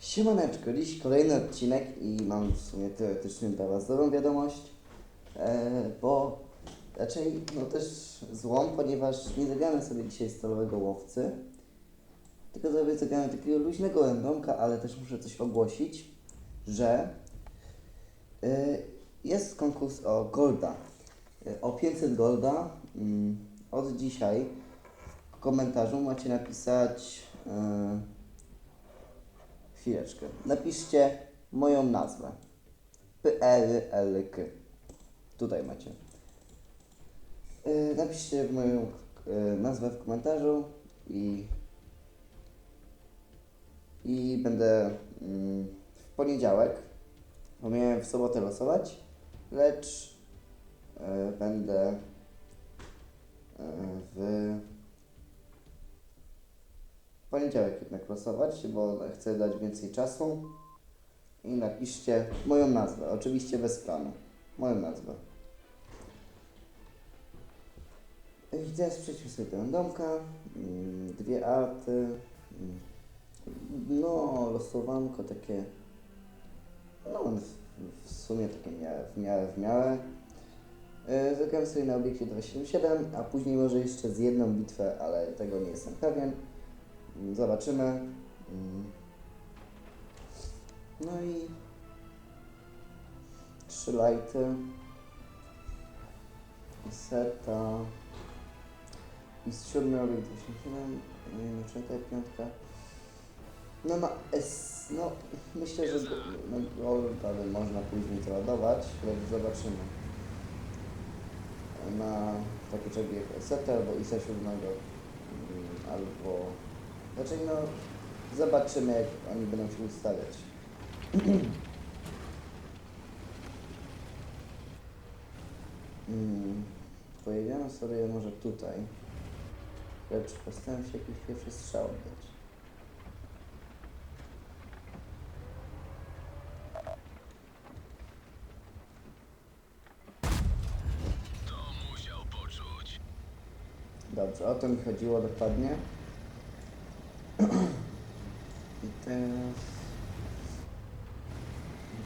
Siemaneczko, dziś kolejny odcinek i mam w sumie teoretycznie dla Was dobrą wiadomość, e, bo raczej no też złą, ponieważ nie zagramy sobie dzisiaj stalowego łowcy, tylko sobie zagramy takiego luźnego randomka, ale też muszę coś ogłosić, że e, jest konkurs o Golda, e, o 500 Golda. Mm, od dzisiaj w komentarzu macie napisać... E, Chwileczkę. Napiszcie moją nazwę. P-R-L-K. Tutaj macie. Yy, napiszcie moją yy, nazwę w komentarzu i i będę mm, w poniedziałek, bo miałem w sobotę losować, lecz yy, będę w poniedziałek jednak losować, bo chcę dać więcej czasu. I napiszcie moją nazwę, oczywiście bez planu. Moją nazwę. Teraz przejdźmy sobie do randomka. Mm, Dwie arty. Mm, No, losowanko takie. No, w, sumie takie miarę, w miarę, w miarę. Zagram sobie na obiekcie 277, a później może jeszcze z jedną bitwę, ale tego nie jestem pewien. Zobaczymy. Mm. No i trzy lighty. Seta. I z siódmy obiekt 87. Nie wiem, czwarta i piątka. No na S. No myślę, że go- no, Golda można później to ładować, lecz zobaczymy. Na takie czegoś jak Seta albo ISA siódmego. Mm, Albo znaczy no, zobaczymy jak oni będą się ustawiać. mm, pojedziemy sobie może tutaj. Lecz postaram się jakiś pierwszy strzał dać. To musiał poczuć. Dobrze, o to mi chodziło dokładnie. I teraz...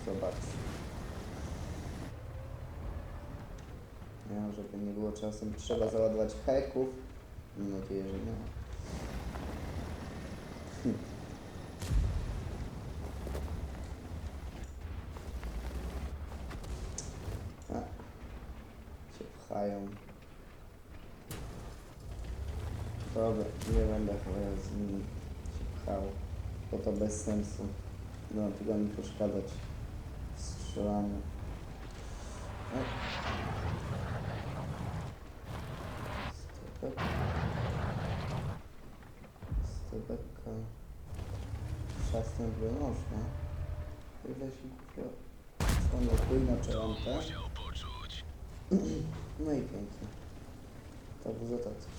Zobacz. Ja, żeby nie było czasem trzeba załadować heków. Mam nadzieję, że nie. Hm. A, się pchają. Dobra, nie będę chyba z nimi się pchał, bo to bez sensu. No, tylko mi przeszkadzać w strzelaniu. E. Stepek. Stepeka. Trzasnąć by można. Stanę pójna To czerwonka. musiał poczuć. No i pięknie. To było to coś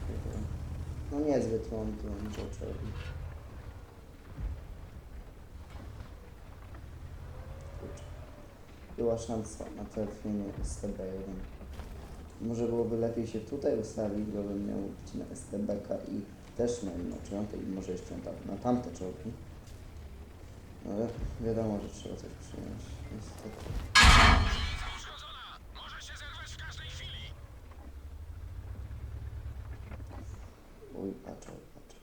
takiego. No niezbyt rzecz robi. Kurczę. Była szansa na trafienie STB1. Może byłoby lepiej się tutaj ustawić, bo bym miał na STBK i też na inną czerwonkę i może jeszcze na, tam- na tamte czołgi. Ale wiadomo, że trzeba coś przyjąć. Niestety. Uj, patrz, oj, patrz.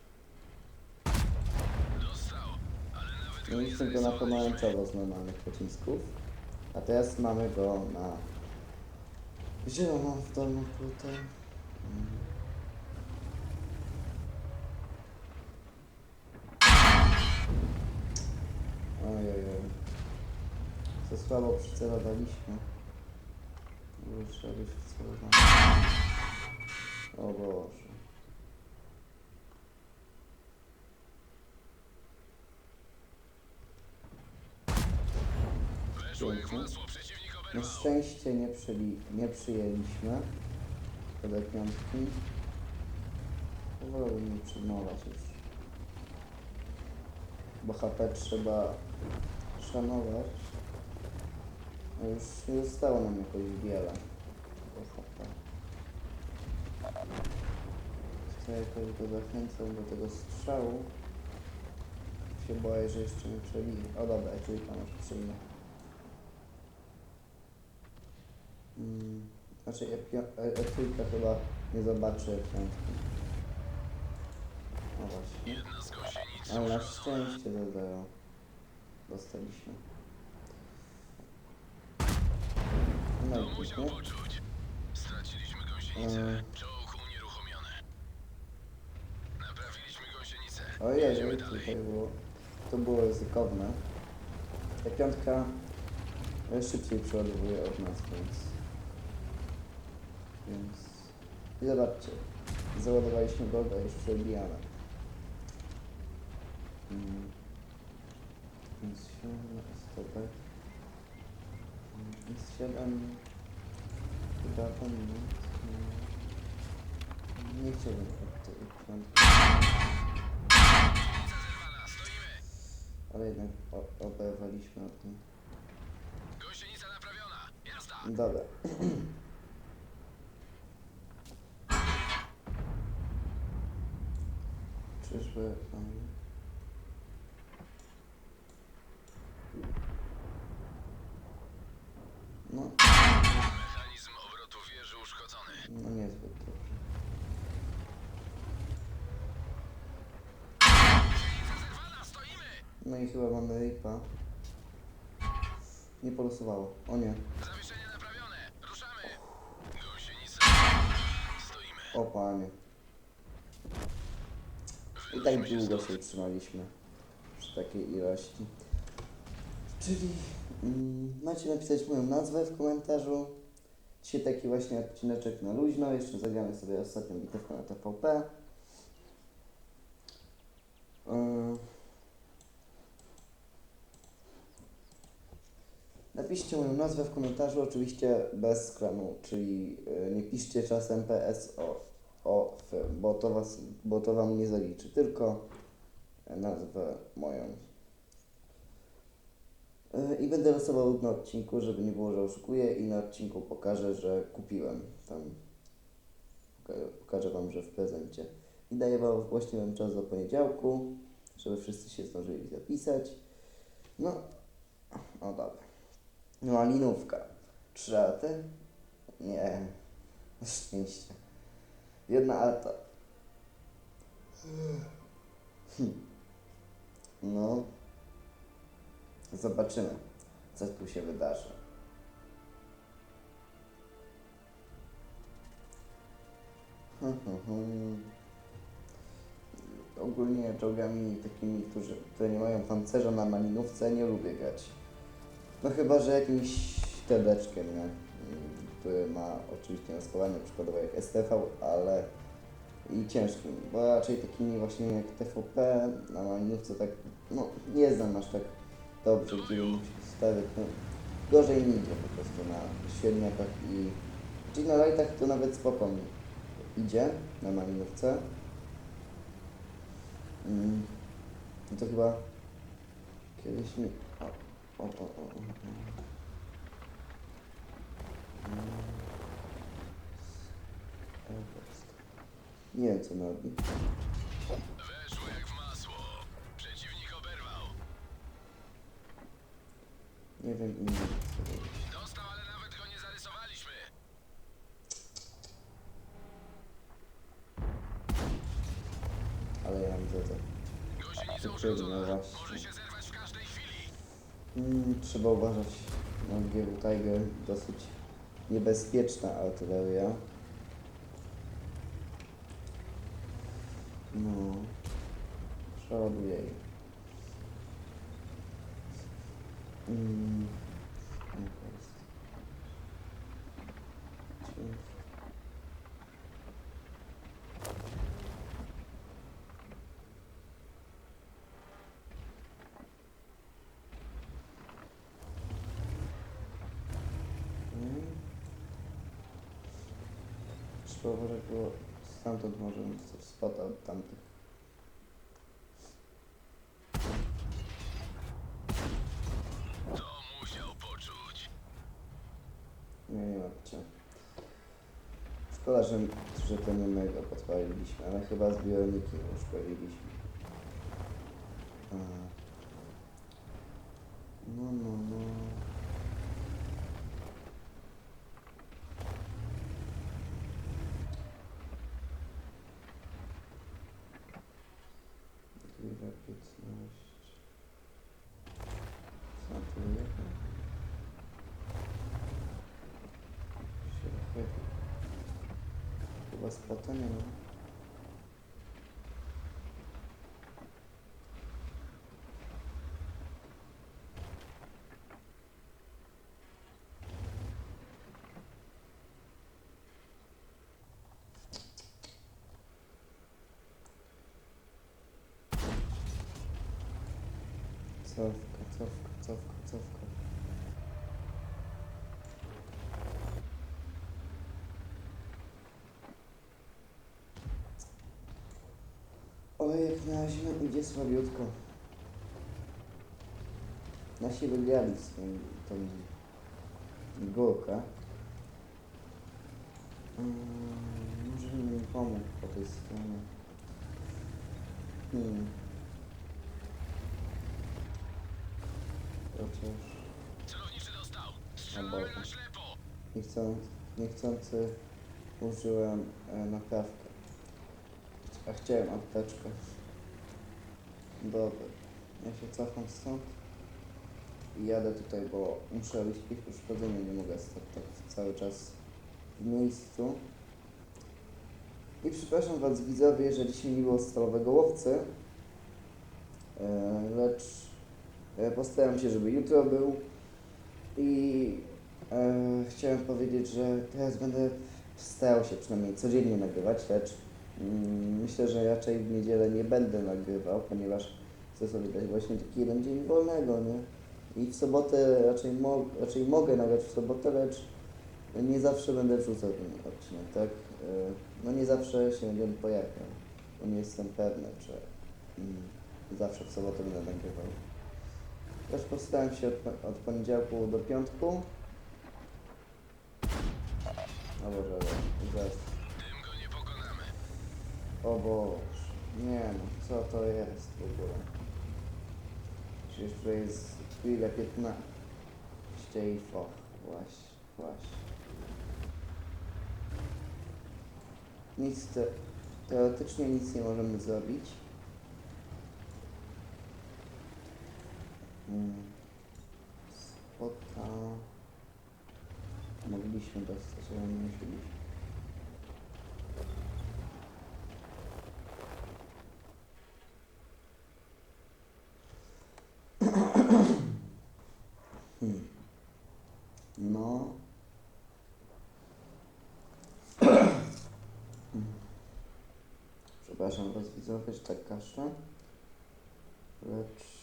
Dostał, ale nawet No chcę go na pomarańczowo z normalnych pocisków. A teraz mamy go na zieloną w dolną płytę. Mm. Ojojoj. Co słabo przycelowaliśmy. Już robić przycelowanie. O Boże. Pięknie. Na szczęście nie, przyli, nie przyjęliśmy do piątki. Wolałbym nie przyjmować już. Bo HP trzeba szanować. A już nie zostało nam jakoś wiele. Tego HP. Chcę jakoś go zachęcał do tego strzału. się boję, że jeszcze nie przebije. O dobra, trójka może przebije. Mm, znaczy E, trójka chyba nie zobaczy piątki. No właśnie. Ale na szczęście do zero dostaliśmy. No To i musiał poczuć. Straciliśmy gąsienicę. Czołg unieruchomiony. Naprawiliśmy gąsienicę. Ojej, tutaj było, to było ryzykowne. Ta piątka e, szybciej przeładowuje od nas, więc... Więc... I zobaczcie, załadowaliśmy go, a już przebijamy. Mm. Więc 7 stopek. Więc 7... Chyba to nie. Nie chciałbym od tej piątki. Ale jednak oberwaliśmy o tym. Gąsienica naprawiona. Jazda. Dobra. Czyżby... Um... No, Mechanizm obrotu wieży uszkodzony. no niezbyt dobrze. Zerwana, stoimy. No i chyba mamy ripa. Nie polosowało. O nie. Zawieszenie naprawione. Ruszamy. Gąsienica. Stoimy. O panie. I tak długo się trzymaliśmy przy takiej ilości. Czyli mm, macie napisać moją nazwę w komentarzu. Dzisiaj taki właśnie odcineczek na luźno. Jeszcze zagramy sobie ostatnią bitewkę na TVP. Yy. Napiszcie moją nazwę w komentarzu, oczywiście bez klanu, czyli yy, nie piszcie czasem PSO, o, bo to, was, bo to wam nie zaliczy, tylko nazwę moją. Yy, I będę losował na odcinku, żeby nie było, że oszukuję i na odcinku pokażę, że kupiłem tam. Poka- Pokażę wam, że w prezencie. I daję wam właściwym czas do poniedziałku, żeby wszyscy się zdążyli zapisać. No, dobra. No a linówka. Trzy raty? Nie. Na szczęście. Jedna alta. Hmm. No. Zobaczymy, co tu się wydarzy. Hmm, hmm. Ogólnie czołgami takimi, którzy, które nie mają pancerza na malinówce, nie lubię grać. No chyba, że jakimś tedeczkiem, nie? Który ma oczywiście naskowanie przykładowe jak STV, ale i ciężkim, bo raczej takimi właśnie jak TVP na malinówce tak, no nie znam aż tak dobrze, stawiać, no gorzej mi idzie po prostu na średniakach i, czyli na lightach to nawet spoko mi idzie na malinówce. Mm, no to chyba kiedyś mi, o, o, o, o. Nie wiem co robi. Weszło jak w masło. Przeciwnik oberwał. Nie wiem i nie wiem co robi. Dostał, ale nawet go nie zarysowaliśmy. Ale ja mam wiedzę. Uszkodzona. no właśnie. Może się zerwać w każdej chwili. Mm, trzeba uważać na GW Tiger. Dosyć niebezpieczna artyleria. No. Przeładuję jej. Mm. szło w reguł stamtąd może on spada od tamtych. To musiał poczuć. Nie, nie mam cię. Szkoda, że, że to nie my go podpaliliśmy, ale chyba z uszkodziliśmy. No, no, no. Chyba spota nie ma. Cofka, jak na razie idzie słabiutko. Nasi wygrali swoim tą górkę. Mm, może mi pomógł po tej stronie. Hmm. Chociaż Celowniczy dostał. Strzelamy na ślepo. niechcący, niechcący użyłem e, naprawkę. A chciałem apteczkę. Dobra. Ja się cofam stąd i jadę tutaj, bo muszę robić jakieś uszkodzenie, nie mogę stać tak cały czas w miejscu. I przepraszam Was widzowie, że dzisiaj nie było stalowego łowcy, e, lecz e, postaram się, żeby jutro był i e, chciałem powiedzieć, że teraz będę starał się przynajmniej codziennie nagrywać, lecz myślę, że raczej w niedzielę nie będę nagrywał, ponieważ chcę sobie dać właśnie taki jeden dzień wolnego, nie? I w sobotę raczej, mo raczej mogę nagrać w sobotę, lecz nie zawsze będę wrzucał ten odcinek, tak? E, No nie zawsze się on pojawiał, bo nie jestem pewny, czy mm, zawsze w sobotę będę nagrywał. Też postaram się od, od poniedziałku do piątku. O Boże, zaraz. Tym go nie pokonamy. O Boże, nie no, co to jest w ogóle? Przecież to jest chwila 15 i foch, właśnie, właśnie. Nic te, teoretycznie nic nie możemy zrobić. Mm. Spota. Mogliśmy dostać, ale nie musieliśmy. No. Przepraszam Was widzowie, że tak kaszczę. Lecz...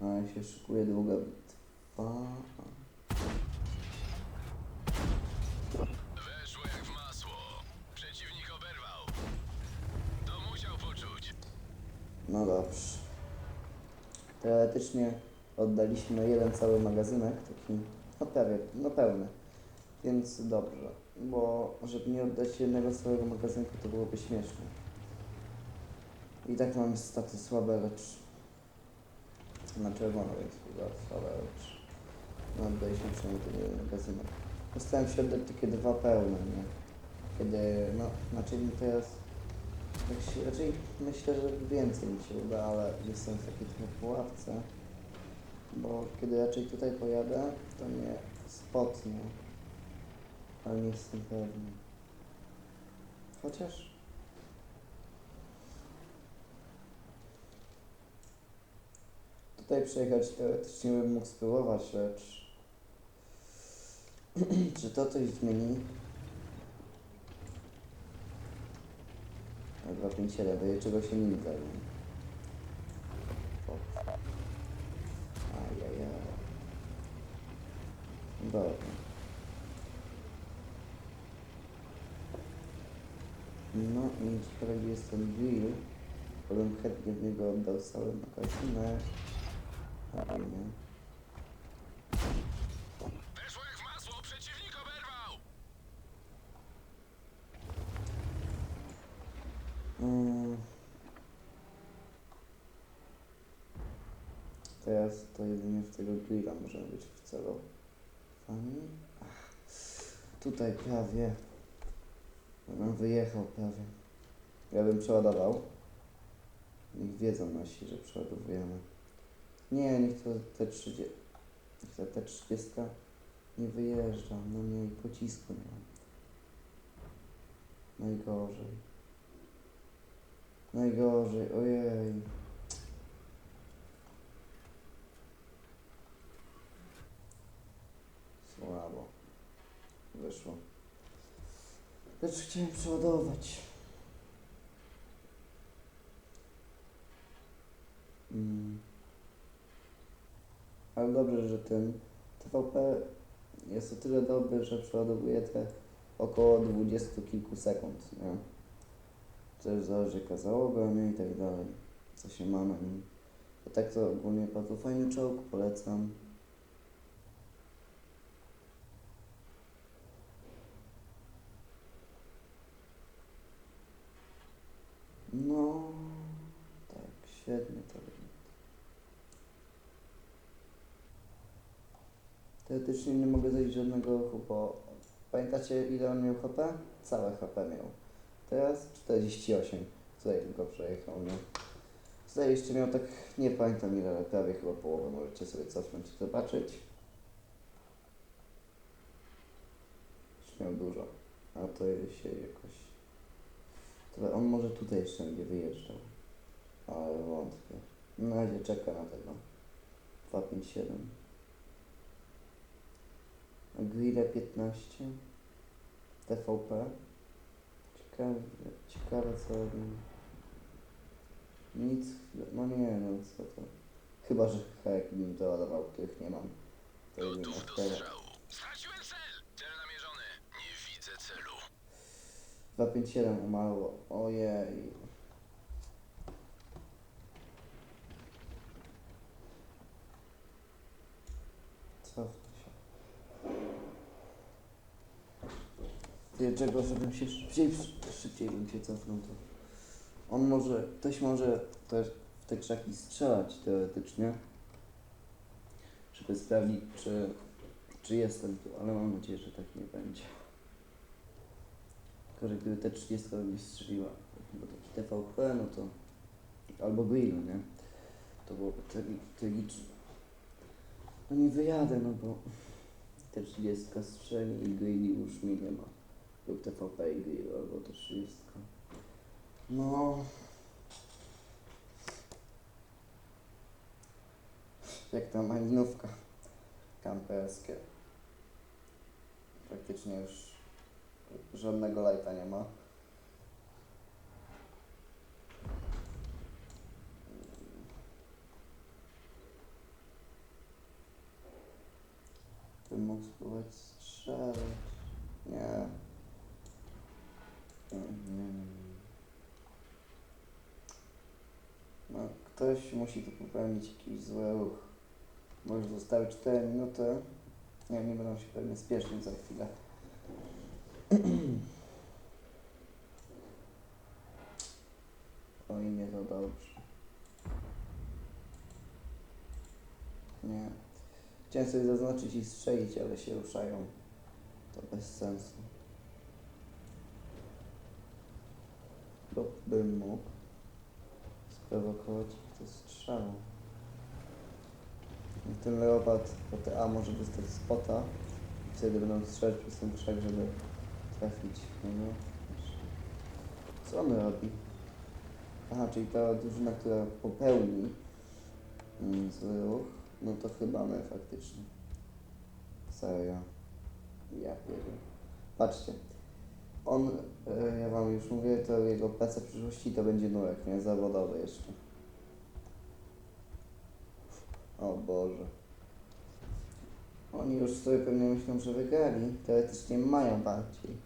Ale się szykuje długa bitwa. Weszło jak w masło. Przeciwnik oberwał. To musiał poczuć. No dobrze. Teoretycznie oddaliśmy jeden cały magazynek, taki no prawie, no pełny. Więc dobrze, bo żeby nie oddać jednego całego magazynku to byłoby śmieszne. I tak mamy staty słabe, lecz na czerwono, więc chyba słabe, lecz no oddaliśmy przynajmniej ten jeden magazynek. Postaram się oddać takie dwa pełne, nie? Kiedy, no, znaczy mi teraz się, raczej myślę, że więcej mi się uda, ale jestem w takiej trochę pułapce, bo kiedy raczej tutaj pojadę, to mnie spotnie, ale nie jestem pewny. Chociaż... Tutaj przejechać teoretycznie bym mógł spróbować, lecz... Czy to coś zmieni? 257, wyje czego się nim zajmę. Ajajaj. Dobra. No i ciekawe gdzie jest ten drill, bo bym chętnie w niego oddał cały magazynek. Ale nie. Weszło jak w masło. Przeciwnik oberwał. Mm. To jedynie w tego grilla możemy być wcelowani. Ach, Tutaj prawie. No, wyjechał prawie. Ja bym przeładował. Niech wiedzą nasi, że przeładowujemy. Nie, niech to te 30... Niech ta te 30 nie wyjeżdża. No nie, i pocisku nie mam. Najgorzej. Najgorzej, ojej. Słabo. Wyszło. Lecz chciałem przeładować. Mm. Ale dobrze, że ten TVP jest o tyle dobry, że przeładowuje te około 20 kilku sekund, nie? Też zależy jaka nie? I tak dalej. Co się ma na nim. A tak to ogólnie bardzo fajny czołg, polecam. No, tak, świetnie to wygląda. Teoretycznie nie mogę zejść żadnego ruchu, bo pamiętacie ile on miał HP? Całe HP miał. Teraz 48. Tutaj tylko przejechał, nie? Tutaj jeszcze miał tak, nie pamiętam ile, ale prawie chyba połowę. Możecie sobie cofnąć i zobaczyć. Już miał dużo. A to się jakoś... To on może tutaj jeszcze będzie wyjeżdżał. Ale wątpię. Na razie czeka na tego. 257. A Grille 15. TVP. Ciekawe, ciekawe co robią. Nic, no nie, no co to. Chyba, że hek bym doładował, których nie mam. To Gotów do strzału. Straciłem cel! Cel namierzony. Nie widzę celu. 257 umarło. Ojej. Cofnę się. Wie czego, żebym się szybciej, szybciej bym się cofnął to. On może, ktoś może też w te krzaki strzelać teoretycznie. Żeby sprawdzić, czy, czy jestem tu, ale mam nadzieję, że tak nie będzie. Tylko, że gdyby te 30 mi strzeliła, bo taki TVP, no to albo Grill, nie? To byłoby tragi- tragiczne. No nie wyjadę, no bo te 30 strzeli i Grill już mi nie ma. Lub TVP i Grill, albo to 30. No... Jak ta malinówka kamperskie. Praktycznie już żadnego lajta nie ma. Bym mógł spróbować strzelać. Nie. Nie. No, ktoś musi tu popełnić jakiś zły ruch. Bo już zostały 4 minuty. Nie, nie będą się pewnie spieszyć za chwilę. Oj, nie to dobrze. Nie. Chciałem sobie zaznaczyć i strzelić, ale się ruszają. To bez sensu. Bo bym mógł sprowokować ich do strzału. I Ten leopard po te A może dostać spota i wtedy będą strzelać przez ten krzak, żeby trafić. No nie? Co on robi? Aha, czyli ta drużyna, która popełni mm, zły ruch, no to chyba my faktycznie. Serio. Ja pierdolę. Patrzcie. On, e, ja wam już mówię, to jego PC przyszłości to będzie nurek, nie? Zawodowy jeszcze. O Boże. Oni już sobie pewnie myślą, że wygrali. Teoretycznie mają bardziej.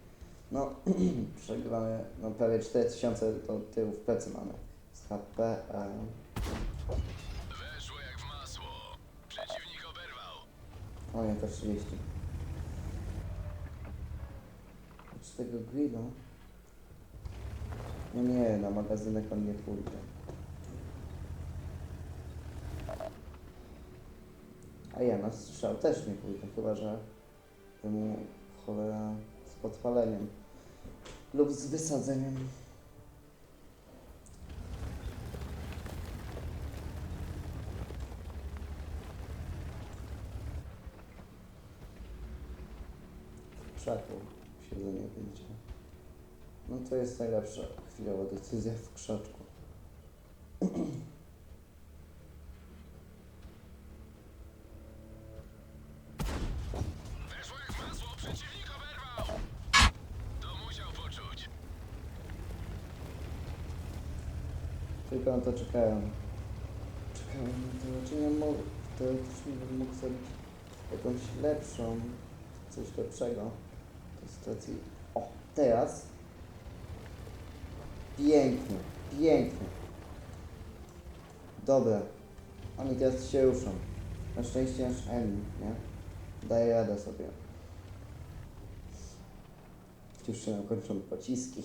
No, przegramy, no prawie 4000 to tyłów plecy mamy. Z HP, a... Weszło jak w masło. Przeciwnik oberwał. O nie, to 30. tego grilla. No nie, na magazynek on nie pójdzie. A ja na strzał też nie pójdę, chyba że temu cholera z podpaleniem lub z wysadzeniem. Krzaków siedzenie będzie. No to jest najlepsza chwilowa decyzja w krzaczku. Tylko na to czekałem. Czekałem na to, czy nie mógł, teoretycznie bym mógł zrobić jakąś lepszą, coś lepszego sytuacji. O, teraz. Pięknie, pięknie. Dobra. Oni teraz się ruszą. Na szczęście nasz Emil, nie? Daje radę sobie. Już się kończą pociski.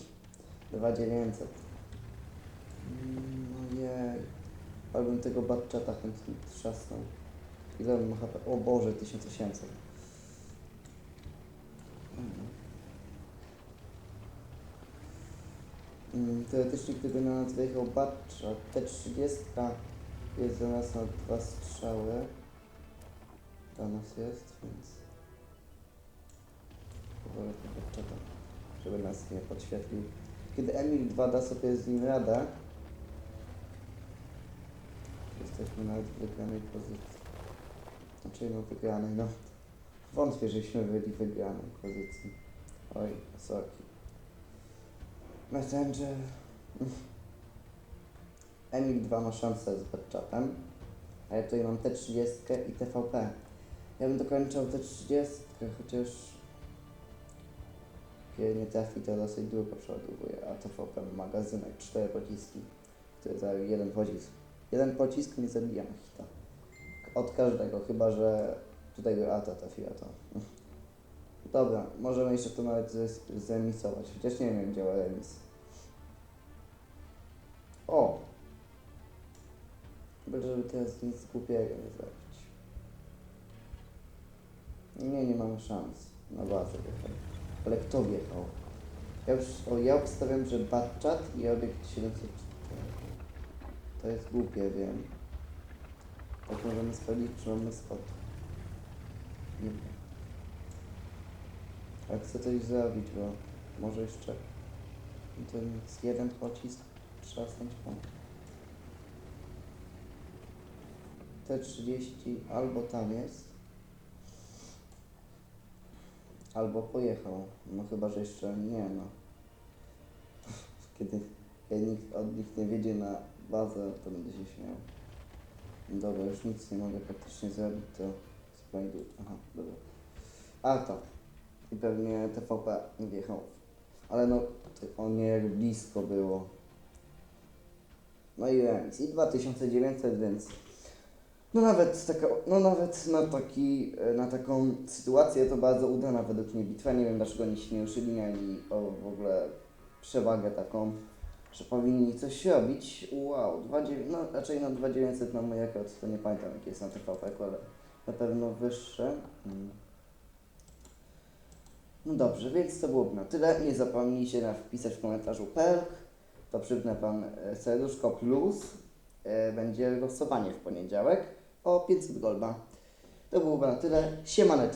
2900. Mm, Ojej. Ale bym tego batchata chętnie trzasnął. Ile on ma HP? O Boże, 1800. Mhm. Mm, Teoretycznie gdyby na nas wyjechał batchat, T30 jest za nas na dwa strzały. Dla nas jest, więc... Powolę tego batchata, żeby nas nie podświetlił. Kiedy Emil 2 da sobie z nim radę, Jesteśmy nawet w wygranej pozycji. Znaczy no wygranej, no. Wątpię, żeśmy byli w wygranej pozycji. Oj, sorki. Messenger. Emil 2 ma szansę z Batchatem, a ja tutaj mam T30 i TVP. Ja bym dokończył T30, chociaż kiedy nie trafi to dosyć długo przeładowuje, a TVP ma magazynek, 4 pociski, który zajął jeden pocisk. Jeden pocisk nie zabija na hita. Od każdego, chyba że tutaj Ata trafiła to. Dobra, możemy jeszcze to nawet zres- zremisować, chociaż nie wiem jak działa remis. O! Byle żeby teraz nic głupiego nie zrobić. Nie, nie mamy szans na bazę wjechać. Ale kto wjechał? Ja już, o, ja obstawiam, że Batchat i obiekt 704. To jest głupie, wiem. Tak możemy sprawdzić, czy mamy spot. Nie wiem. Ale chcę coś zrobić, bo może jeszcze jest jeden pocisk trzasnąć po. T30 albo tam jest, albo pojechał. No chyba, że jeszcze nie no. Kiedy nikt od nich nie wiedzie na bazę, to będę się śmiał. Dobra, już nic nie mogę praktycznie zrobić, to znajdę. Aha, dobra. A to. I pewnie TVP wjechał. Ale no, ty- o nie, jak blisko było. No i remis. I 2900, więc no nawet taka, no nawet na taki, na taką sytuację to bardzo udana według mnie bitwa. Nie wiem dlaczego oni się nie ruszyli, o, w ogóle przewagę taką, że powinni coś robić. Wow, 2900, no raczej na 2900 na mój rekord, to nie pamiętam jaki jest na TVP, ale na pewno wyższe. Mm. No dobrze, więc to byłoby na tyle. Nie zapomnijcie na wpisać w komentarzu perk. To przypnę Wam e, serduszko plus. E, Będzie losowanie w poniedziałek o 500 golda. To byłoby na tyle. Siemanet.